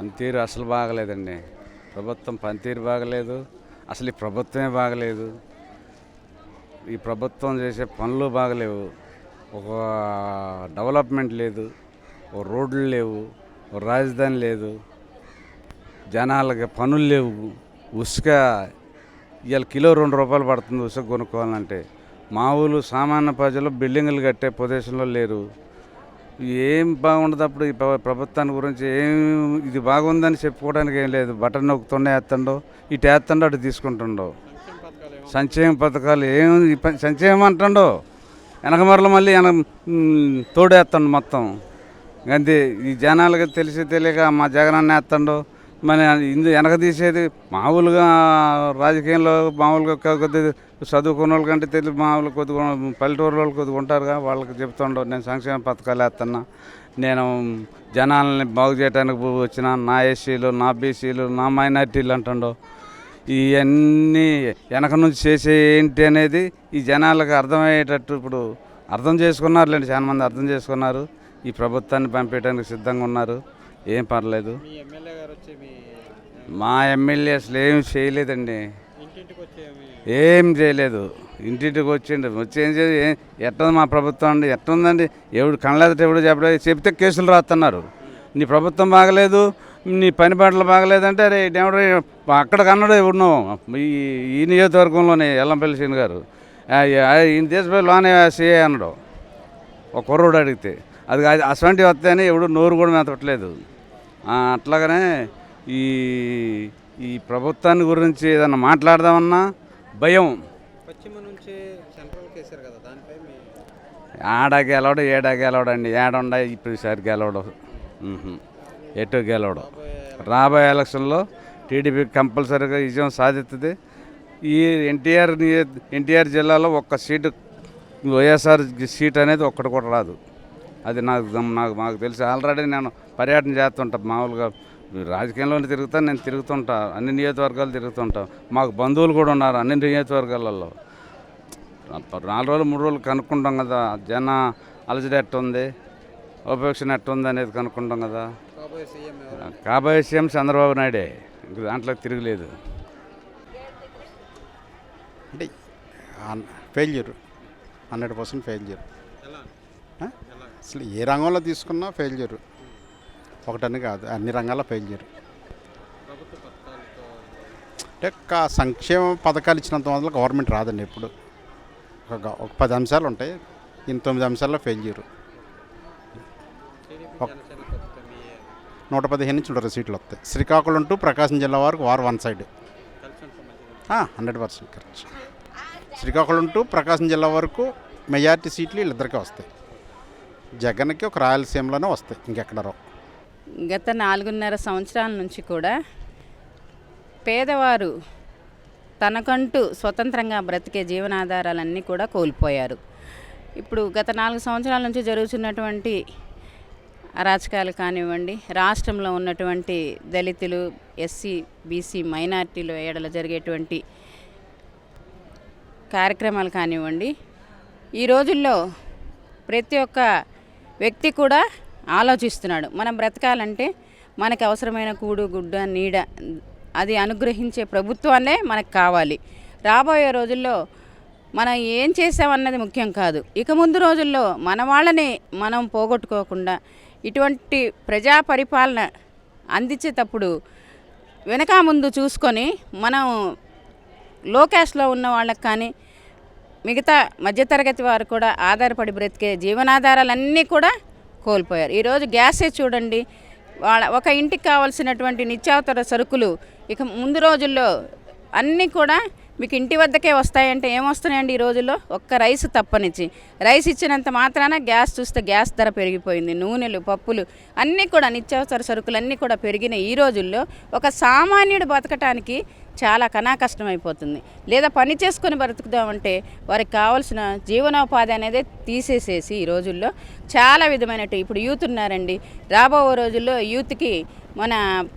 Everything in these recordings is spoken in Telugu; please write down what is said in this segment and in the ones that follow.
పనితీరు అసలు బాగలేదండి. ప్రభుత్వం పనితీరు బాగలేదు. అసలు ఈ ప్రభుత్వమే బాగలేదు. ఈ ప్రభుత్వం చేసే పనులు బాగలేవు. ఒక డెవలప్మెంట్ లేదు. ఒక రోడ్లు లేవు. ఒక రాజధాని లేదు. జనాలకి పనులు లేవు. ఉసుక ఇవాళ కిలో రెండు రూపాయలు పడుతుంది ఉసుక కొనుక్కోవాలంటే. మామూలు సామాన్య ప్రజలు బిల్డింగులు కట్టే ప్రదేశంలో లేరు. ఏం బాగుండదు అప్పుడు ఈ ప్రభుత్వాన్ని గురించి ఏం ఇది బాగుందని చెప్పుకోవడానికి ఏం లేదు. బటన్ నొక్కుతుండే వేస్తుండో ఇటు వేస్తుండో అటు తీసుకుంటుండో. సంక్షేమ పథకాలు ఏం సంక్షేమం అంటుండో. వెనక మళ్ళీ వెనక తోడేస్తాడు తోడేస్తుండు మొత్తం. అంతే ఈ జనాలకి తెలిసి తెలియక మా జగనన్న వేస్తాడు మన ఇందు వెనక తీసేది మామూలుగా రాజకీయంలో మామూలుగా కొద్ది కొద్దిగా చదువుకున్న వాళ్ళకంటే తెలియదు మామూలు కొద్దిగా పల్లెటూరు వాళ్ళు కొద్దిగా ఉంటారుగా వాళ్ళకి చెప్తుండో నేను సంక్షేమ పథకాలు వేస్తున్నా నేను జనాలని బాగు చేయడానికి వచ్చిన నా ఎస్సీలు నా బీసీలు నా మైనార్టీలు అంటుండో ఇవన్నీ వెనక నుంచి చేసే ఏంటి అనేది ఈ జనాలకు అర్థమయ్యేటట్టు ఇప్పుడు అర్థం చేసుకున్నారులేండి చాలా చాలామంది అర్థం చేసుకున్నారు. ఈ ప్రభుత్వాన్ని పంపించడానికి సిద్ధంగా ఉన్నారు. ఏం పర్లేదు. మీ ఎమ్మెల్యే అసలు ఏం చేయలేదండి. ఏం చేయలేదు. ఇంటింటికి వచ్చిండు. వచ్చి ఏం చేసి ఎట్టుంది మా ప్రభుత్వం అండి? ఎట్టుందండి? ఎవడు కనలేదట ఎవడు చెప్పలేదు చెప్తే కేసులు రాస్తున్నారు నీ ప్రభుత్వం బాగలేదు నీ పని బాటలు బాగలేదంటే అరే ఎవడు అక్కడ కన్నాడు ఎవడునో ఈ ఈ నియోజకవర్గంలోనే ఎల్లంపల్లి సీన్ గారు. ఈయన దేశపోయి లోనే సీఏ అన్నాడు. ఒక కుర్రోడు అడిగితే. అది కాదు అసంటి వస్తాయని ఎవడు నోరు కూడా మెతట్లేదు అట్లాగనే ఈ ఈ ప్రభుత్వాన్ని గురించి ఏదన్నా మాట్లాడదామన్నా భయం. పశ్చిమ నుంచి కదా దానిపై ఆడ గెలవడు ఏడ గెలవడు అండి. ఏడుండ ఇప్పుడు ఈసారి గెలవడు. ఎటు గెలవడు. రాబోయే ఎలక్షన్లో టీడీపీ కంపల్సరీగా విజయం సాధిస్తుంది ఈ ఎన్టీఆర్ ఎన్టీఆర్ జిల్లాలో ఒక్క సీటు వైఎస్ఆర్ సీట్ అనేది ఒక్కటి కూడా రాదు. అది నాకు నాకు మాకు తెలిసి. ఆల్రెడీ నేను పర్యటన చేస్తుంటా. మామూలుగా రాజకీయంలోనే తిరుగుతాను నేను తిరుగుతుంటా. అన్ని నియోజకవర్గాలు తిరుగుతుంటా. మాకు బంధువులు కూడా ఉన్నారు అన్ని నియోజకవర్గాలలో. నాలుగు రోజులు మూడు రోజులు కనుక్కుంటాం కదా. జన అలజడి ఎట్టుంది? ఉపేక్షణ ఎట్టుంది అనేది కనుక్కుంటాం కదా. కాబోయే సీఎం చంద్రబాబు నాయుడే. ఇంక దాంట్లో తిరగలేదు. అంటే ఫెయిల్యూర్. Hundred percent failure. అసలు ఏ రంగంలో తీసుకున్నా ఫెయిల్యూర్ ఒకటని కాదు అన్ని రంగాల్లో ఫెయిల్యూర్ అంటే సంక్షేమ పథకాలు ఇచ్చినంత మొదలు గవర్నమెంట్ రాదండి ఎప్పుడు. ఒక గ- ఒక పది అంశాలు ఉంటాయి ఇన్ని తొమ్మిది అంశాల్లో ఫెయిల్యూర్ నూట పదిహేను నుంచి నూట సీట్లు వస్తాయి. శ్రీకాకుళం టు ప్రకాశం జిల్లా వరకు వారు one side. Hundred percent correct. Srikakulam to Prakasam జిల్లా వరకు మెజారిటీ సీట్లు వీళ్ళిద్దరికీ వస్తాయి. జగన్కి ఒక రాయలసీమలోనే వస్తాయి ఇంకెక్కడ గత నాలుగున్నర సంవత్సరాల నుంచి కూడా పేదవారు తనకంటూ స్వతంత్రంగా బ్రతికే జీవనాధారాలన్నీ కూడా కోల్పోయారు. ఇప్పుడు గత నాలుగు సంవత్సరాల నుంచి జరుగుతున్నటువంటి అరాచకాలు కానివ్వండి రాష్ట్రంలో ఉన్నటువంటి దళితులు ఎస్సీ బీసీ మైనార్టీలు ఏడల జరిగేటువంటి కార్యక్రమాలు కానివ్వండి ఈ రోజుల్లో ప్రతి ఒక్క వ్యక్తి కూడా ఆలోచిస్తున్నాడు మనం బ్రతకాలంటే మనకు అవసరమైన కూడు గుడ్డ నీడ అది అనుగ్రహించే ప్రభుత్వాన్నే మనకు కావాలి. రాబోయే రోజుల్లో మనం ఏం చేసామన్నది ముఖ్యం కాదు. ఇక ముందు రోజుల్లో మన వాళ్ళని మనం పోగొట్టుకోకుండా ఇటువంటి ప్రజా పరిపాలన అందించేటప్పుడు వెనక ముందు చూసుకొని మనం లో ఉన్న వాళ్ళకి కానీ మిగతా మధ్యతరగతి వారు కూడా ఆధారపడి బ్రతికే జీవనాధారాలన్నీ కూడా కోల్పోయారు. ఈరోజు గ్యాసే చూడండి వాళ్ళ ఒక ఇంటికి కావాల్సినటువంటి నిత్యావసర సరుకులు ఇక ముందు రోజుల్లో అన్నీ కూడా మీకు ఇంటి వద్దకే వస్తాయంటే ఏమొస్తున్నాయండి ఈ రోజుల్లో? ఒక్క రైస్ తప్పనిచ్చి. రైస్ ఇచ్చినంత మాత్రాన గ్యాస్ చూస్తే గ్యాస్ ధర పెరిగిపోయింది. నూనెలు పప్పులు అన్నీ కూడా నిత్యావసర సరుకులు అన్నీ కూడా పెరిగిన ఈ రోజుల్లో ఒక సామాన్యుడు బతకటానికి చాలా కనా కష్టమైపోతుంది లేదా పని చేసుకొని బ్రతుకుదామంటే వారికి కావాల్సిన జీవనోపాధి అనేది తీసేసేసి ఈ రోజుల్లో చాలా విధమైనట్టు ఇప్పుడు యూత్ ఉన్నారండి. రాబో రోజుల్లో యూత్కి మన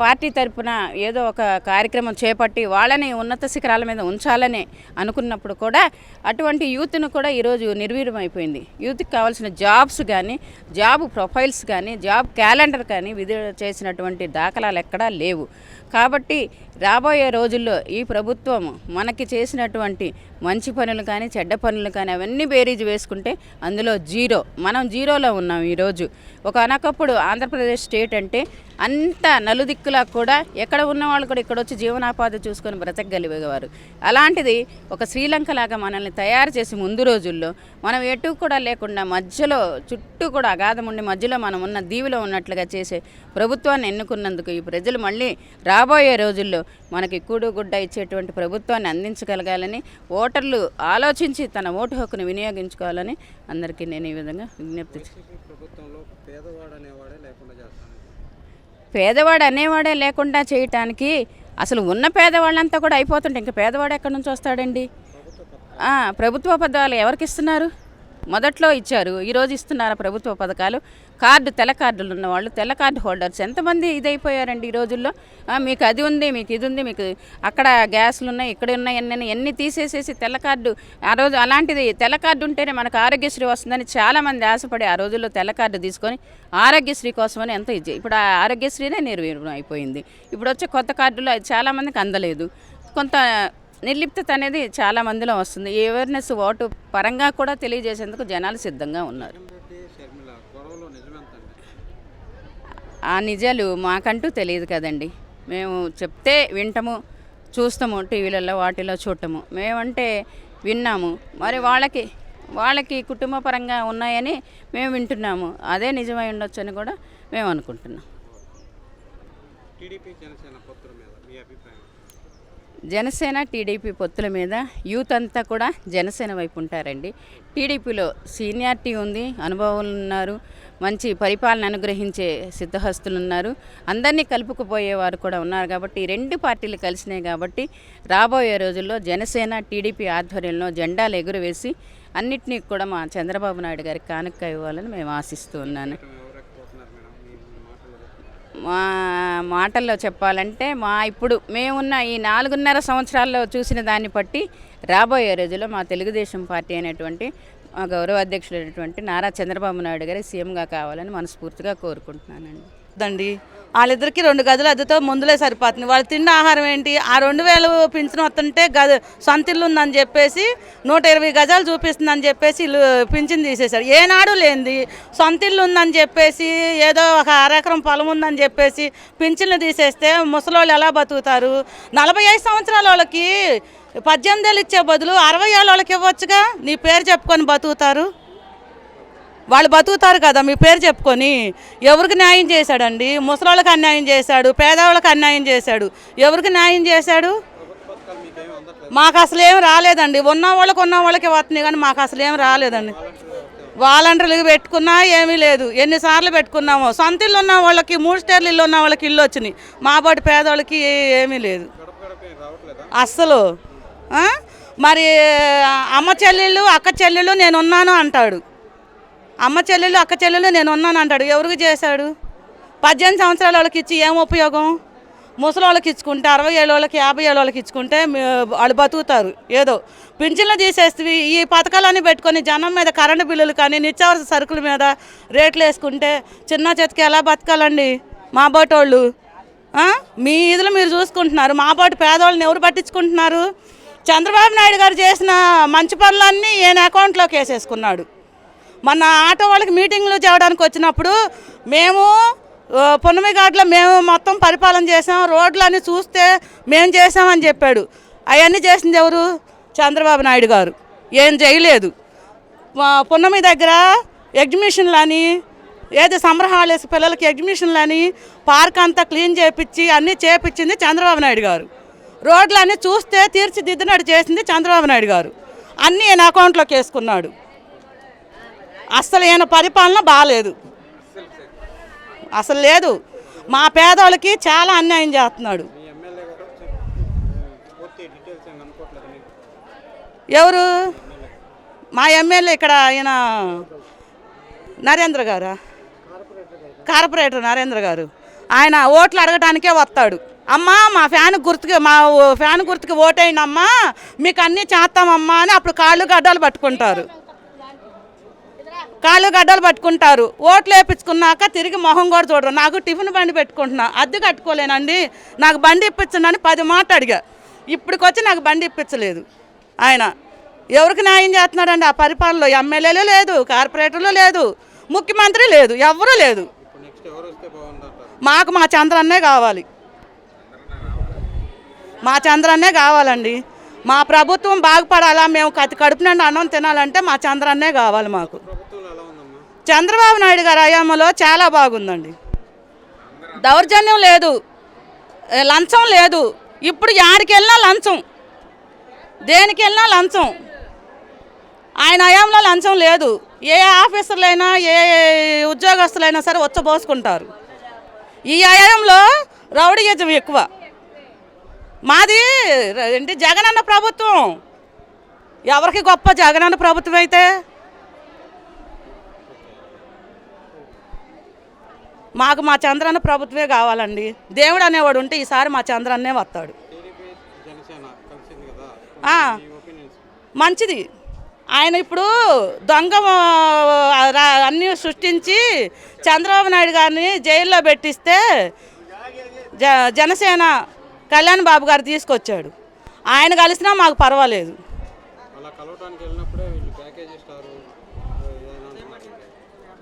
పార్టీ తరపున ఏదో ఒక కార్యక్రమం చేపట్టి వాళ్ళని ఉన్నత శిఖరాల మీద ఉంచాలని అనుకున్నప్పుడు కూడా అటువంటి యూత్ను కూడా ఈరోజు నిర్వీర్యం అయిపోయింది యూత్కి కావాల్సిన జాబ్స్ కానీ జాబ్ ప్రొఫైల్స్ కానీ జాబ్ క్యాలెండర్ కానీ విధి చేసినటువంటి దాఖలాలు ఎక్కడా లేవు. కాబట్టి రాబోయే రోజుల్లో ఈ ప్రభుత్వం మనకి చేసినటువంటి మంచి పనులు కానీ చెడ్డ పనులు కానీ అవన్నీ బేరీజ్ వేసుకుంటే అందులో జీరో. మనం జీరోలో ఉన్నాం ఈరోజు. ఒక అనకప్పుడు ఆంధ్రప్రదేశ్ స్టేట్ అంటే అంత నలుదిక్కులా కూడా ఎక్కడ ఉన్న వాళ్ళు కూడా ఇక్కడ వచ్చి జీవనోపాధి చూసుకొని బ్రతకగలిగేవారు. అలాంటిది ఒక శ్రీలంక లాగా మనల్ని తయారు చేసి ముందు రోజుల్లో మనం ఎటు కూడా లేకుండా మధ్యలో చుట్టూ కూడా అగాధం ఉండి మధ్యలో మనం ఉన్న దీవిలో ఉన్నట్లుగా చేసే ప్రభుత్వాన్ని ఎన్నుకున్నందుకు ఈ ప్రజలు మళ్ళీ రా రాబోయే రోజుల్లో మనకి కూడు గుడ్డ ఇచ్చేటువంటి ప్రభుత్వాన్ని అందించగలగాలని ఓటర్లు ఆలోచించి తన ఓటు హక్కును వినియోగించుకోవాలని అందరికీ నేను ఈ విధంగా విజ్ఞప్తి పేదవాడు అనేవాడే లేకుండా చేయటానికి అసలు ఉన్న పేదవాళ్ళంతా కూడా అయిపోతుంటే ఇంకా పేదవాడు ఎక్కడి నుంచి వస్తాడండి? ప్రభుత్వ పథకాలు ఎవరికి ఇస్తున్నారు? మొదట్లో ఇచ్చారు. ఈరోజు ఇస్తున్నారు ప్రభుత్వ పథకాలు? కార్డు తెల్ల కార్డులు ఉన్నవాళ్ళు తెల్ల కార్డు హోల్డర్స్ ఎంతమంది ఇదైపోయారండి ఈ రోజుల్లో? మీకు అది ఉంది మీకు ఇది ఉంది మీకు అక్కడ గ్యాస్లు ఉన్నాయి ఇక్కడ ఉన్నాయి అన్నీ ఎన్ని తీసేసేసి తెల్ల కార్డు ఆ రోజు అలాంటిది తెల్ల కార్డు ఉంటేనే మనకు ఆరోగ్యశ్రీ వస్తుందని చాలామంది ఆశపడి ఆ రోజుల్లో తెల్ల కార్డు తీసుకొని ఆరోగ్యశ్రీ కోసమని ఎంతో ఇచ్చి ఇప్పుడు ఆ ఆరోగ్యశ్రీనే నిర్వీర్యం అయిపోయింది. ఇప్పుడు వచ్చే కొత్త కార్డులో చాలామందికి అందలేదు. కొంత నిర్లిప్తత అనేది చాలా మందిలో వస్తుంది. అవేర్నెస్ ఓటు పరంగా కూడా తెలియజేసేందుకు జనాలు సిద్ధంగా ఉన్నారు. ఆ నిజాలు మాకంటూ తెలియదు కదండి. మేము చెప్తే వింటము చూస్తాము టీవీలలో వాటిలో చూడటము. మేమంటే విన్నాము. మరి వాళ్ళకి వాళ్ళకి కుటుంబ పరంగా ఉన్నాయని మేము వింటున్నాము. అదే నిజమై ఉండొచ్చు అని కూడా మేము అనుకుంటున్నాం. టీడీపీ జనసేన మీద మీ అభిప్రాయం? జనసేన టీడీపీ పొత్తుల మీద యూత్ అంతా కూడా జనసేన వైపు ఉంటారండి. టీడీపీలో సీనియారిటీ ఉంది అనుభవాలు ఉన్నారు మంచి పరిపాలన అనుగ్రహించే సిద్ధహస్తులు ఉన్నారు. అందరినీ కలుపుకుపోయేవారు కూడా ఉన్నారు కాబట్టి రెండు పార్టీలు కలిసినాయి కాబట్టి రాబోయే రోజుల్లో జనసేన టీడీపీ ఆధ్వర్యంలో జెండాలు ఎగురవేసి అన్నిటినీ కూడా మా చంద్రబాబు నాయుడు గారికి కానుక ఇవ్వాలని మేము ఆశిస్తూ ఉన్నాను ఎవరెక్కిపోతున్నారు మేడం మీ మాటలు మా మాటల్లో చెప్పాలంటే మా ఇప్పుడు మేమున్న ఈ నాలుగున్నర సంవత్సరాల్లో చూసిన దాన్ని బట్టి రాబోయే రోజుల్లో మా తెలుగుదేశం పార్టీ అనేటువంటి మా గౌరవ అధ్యక్షుడైనటువంటి నారా చంద్రబాబు నాయుడు గారి సీఎంగా కావాలని మనస్ఫూర్తిగా కోరుకుంటున్నానండి. దండి. వాళ్ళిద్దరికి రెండు గదులు అద్దెతో ముందులే సరిపోతుంది వాళ్ళు తిన్న ఆహారం ఏంటి? ఆ రెండు వేలు పింఛన్ వస్తుంటే గది సొంత ఇల్లు ఉందని చెప్పేసి నూట ఇరవై గజాలు చూపిస్తుందని చెప్పేసి ఇల్లు పింఛను తీసేశారు. ఏనాడు లేనిది సొంత ఇల్లు ఉందని చెప్పేసి ఏదో ఒక అరెకరం పొలం ఉందని చెప్పేసి పింఛన్లు తీసేస్తే ముసలోళ్ళు ఎలా బతుకుతారు? నలభై ఐదు సంవత్సరాల వాళ్ళకి పద్దెనిమిది ఏళ్ళు ఇచ్చే బదులు అరవై ఏళ్ళ వాళ్ళకి ఇవ్వచ్చుగా? నీ పేరు చెప్పుకొని బతుకుతారు? వాళ్ళు బతుకుతారు కదా మీ పేరు చెప్పుకొని. ఎవరికి న్యాయం చేశాడండి? ముసలాళ్ళకి అన్యాయం చేశాడు పేదవాళ్ళకి అన్యాయం చేశాడు. ఎవరికి న్యాయం చేశాడు? మాకు అసలు ఏం రాలేదండి. ఉన్న వాళ్ళకి ఉన్న వాళ్ళకి వస్తున్నాయి కానీ మాకు అసలు ఏం రాలేదండి. వాలంటీర్లు పెట్టుకున్నా ఏమీ లేదు. ఎన్నిసార్లు పెట్టుకున్నామో. సొంత ఇల్లు ఉన్న వాళ్ళకి మూడు స్టేర్లు ఇల్లు ఉన్న వాళ్ళకి ఇల్లు వచ్చినాయి. మా పాటి పేదవాళ్ళకి ఏమీ లేదు. అస్సలు మరి అమ్మ చెల్లెళ్ళు అక్క చెల్లెళ్ళు నేను ఉన్నాను అంటాడు. అమ్మ చెల్లెలు అక్క చెల్లెలు నేను ఉన్నాను అంటాడు ఎవరికి చేశాడు? పద్దెనిమిది సంవత్సరాల వాళ్ళకి ఇచ్చి ఏం ఉపయోగం? ముసలి వాళ్ళకి ఇచ్చుకుంటే అరవై ఏళ్ళ వాళ్ళకి యాభై ఏళ్ళ వాళ్ళకి ఇచ్చుకుంటే వాళ్ళు బతుకుతారు. ఏదో పింఛన్లు తీసేస్తే ఈ పథకాలన్నీ పెట్టుకొని జనం మీద కరెంటు బిల్లులు కానీ నిత్యావసర సరుకుల మీద రేట్లు వేసుకుంటే చిన్న చేతికి ఎలా బతకాలండి? మా బోటోళ్ళు. మీ ఇదిలో మీరు చూసుకుంటున్నారు. మా పాటు పేదవాళ్ళని ఎవరు పట్టించుకుంటున్నారు? చంద్రబాబు నాయుడు గారు చేసిన మంచి పనులన్నీ ఈయన అకౌంట్లోకి వేసేసుకున్నాడు. మన ఆటో వాళ్ళకి మీటింగ్లు చేయడానికి వచ్చినప్పుడు మేము ఆ, మేము మొత్తం పరిపాలన చేసాం రోడ్లన్నీ చూస్తే మేము చేసామని చెప్పాడు. అవన్నీ చేసింది ఎవరు? చంద్రబాబు నాయుడు గారు. ఏం చేయలేదు. పొన్నమి పున్నమి దగ్గర ఎగ్జిబిషన్లు అని ఏదో సమ్మర్ పిల్లలకి ఎగ్జిబిషన్లు అని పార్క్ అంతా క్లీన్ చేపించి అన్నీ చేపించింది చంద్రబాబు నాయుడు గారు. రోడ్లు అన్నీ చూస్తే తీర్చిదిద్దినట్టు చేసింది చంద్రబాబు నాయుడు గారు. అన్నీ ఈయన అకౌంట్లోకి వేసుకున్నాడు. అసలు ఈయన పరిపాలన బాగాలేదు అసలు లేదు. మా పేదవాళ్ళకి చాలా అన్యాయం చేస్తున్నాడు. ఎవరు? మా ఎమ్మెల్యే ఇక్కడ ఆయన నరేంద్ర గారా? కార్పొరేటర్ నరేంద్ర గారు. ఆయన ఓట్లు అడగటానికే వస్తాడు. అమ్మా మా ఫ్యాన్ గుర్తుకి మా ఫ్యాన్ గుర్తుకి ఓటేయండి అమ్మా మీకు అన్నీ చేస్తామమ్మా అని అప్పుడు కాళ్ళు గడ్డలు పట్టుకుంటారు. కాళ్ళు గడ్డలు పట్టుకుంటారు. ఓట్లు వేపించుకున్నాక తిరిగి మొహం కూడా చూడరు. నాకు టిఫిన్ బండి పెట్టుకుంటున్నా. అద్దె కట్టుకోలేనండి. నాకు బండి ఇప్పించండి అని పది మాట అడిగా. ఇప్పటికొచ్చి నాకు బండి ఇప్పించలేదు. ఆయన ఎవరికి న్యాయం చేస్తున్నాడండి? ఆ పరిపాలనలో ఎమ్మెల్యేలు లేదు కార్పొరేటర్లు లేదు ముఖ్యమంత్రి లేదు ఎవరూ లేదు. మాకు మా చంద్రన్నే కావాలి. మా చంద్రన్నే కావాలండి. మా ప్రభుత్వం బాగుపడాలా? మేము కతి కడుపునండి అన్నం తినాలంటే మా చంద్రన్నే కావాలి మాకు. చంద్రబాబు నాయుడు గారి హయాంలో చాలా బాగుందండి. దౌర్జన్యం లేదు. లంచం లేదు. ఇప్పుడు యాడికి వెళ్ళినా లంచం. దేనికి వెళ్ళినా లంచం. ఆయన హయాంలో లంచం లేదు. ఏ ఆఫీసర్లైనా ఏ ఉద్యోగస్తులైనా సరే వచ్చబోసుకుంటారు ఈ హయాంలో రౌడీయజం ఎక్కువ. మాది ఏంటి జగనన్న ప్రభుత్వం. ఎవరికి గొప్ప జగనన్న ప్రభుత్వం అయితే మాకు మా చంద్రన్న ప్రభుత్వమే కావాలండి. దేవుడు అనేవాడు ఉంటే ఈసారి మా చంద్రన్నే వస్తాడు. మంచిది. ఆయన ఇప్పుడు దొంగ అన్నీ సృష్టించి చంద్రబాబు నాయుడు గారిని జైల్లో పెట్టిస్తే జ జనసేన కళ్యాణ్ బాబు గారు తీసుకొచ్చాడు. ఆయన కలిసినా మాకు పర్వాలేదు.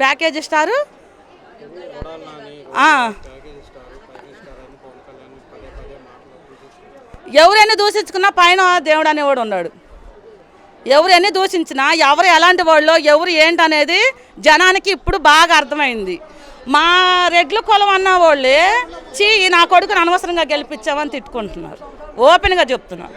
ప్యాకేజ్ ఇస్తారు? ఏదైనా దూషించుకున్నా పైన దేవుడు అనేవాడు ఉన్నాడు. ఎవరు ఎన్ని దూషించినా ఎవరు ఎలాంటి వాళ్ళు ఎవరు ఏంటనేది జనానికి ఇప్పుడు బాగా అర్థమైంది. మా రెడ్ల కులం అన్న వాళ్ళే చీ నా కొడుకుని అనవసరంగా గెలిపించామని తిట్టుకుంటున్నారు. ఓపెన్గా చెప్తున్నారు